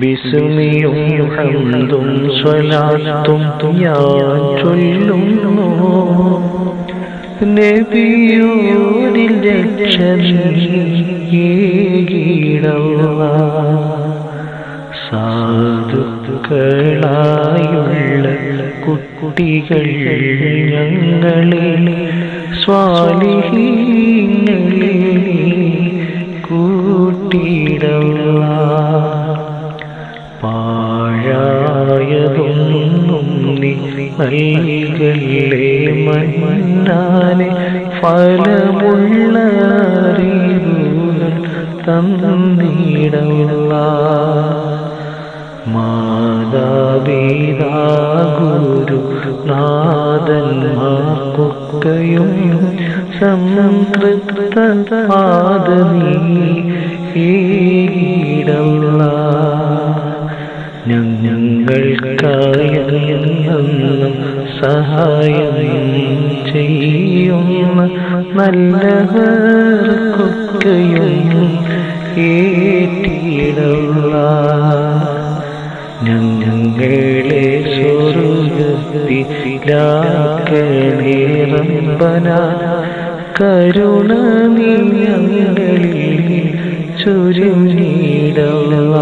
ബിസ്മിയും സ്വലാത്തും ഞാൻ ചൊല്ലുന്നു. നബിയോരിൽ സാധുക്കളായുള്ള കുട്ടികൾ ഞങ്ങളിൽ സ്വാലിഹീങ്ങളെ കൂട്ടിടവ പാഴായതൊന്നും നീ നൽകല്ലേ മന്നാലെ ഫലമുള്ള അറിവുകൾ തന്നിടവ. മാതാപിതാ ഗുരു നാഥന്മാർക്കൊക്കെയും സംതൃപ്ത പാദമീ ഈടവ ഞങ്ങൾക്കായെന്നും സഹായം ചെയ്യുന്ന നല്ലവർക്കൊക്കെയും ഏറ്റിടവ ഞങ്ങളെ സ്വർഗത്തിലാക്കണേ റമ്പന കരുണ നീ ചുരുങ്ങിടവ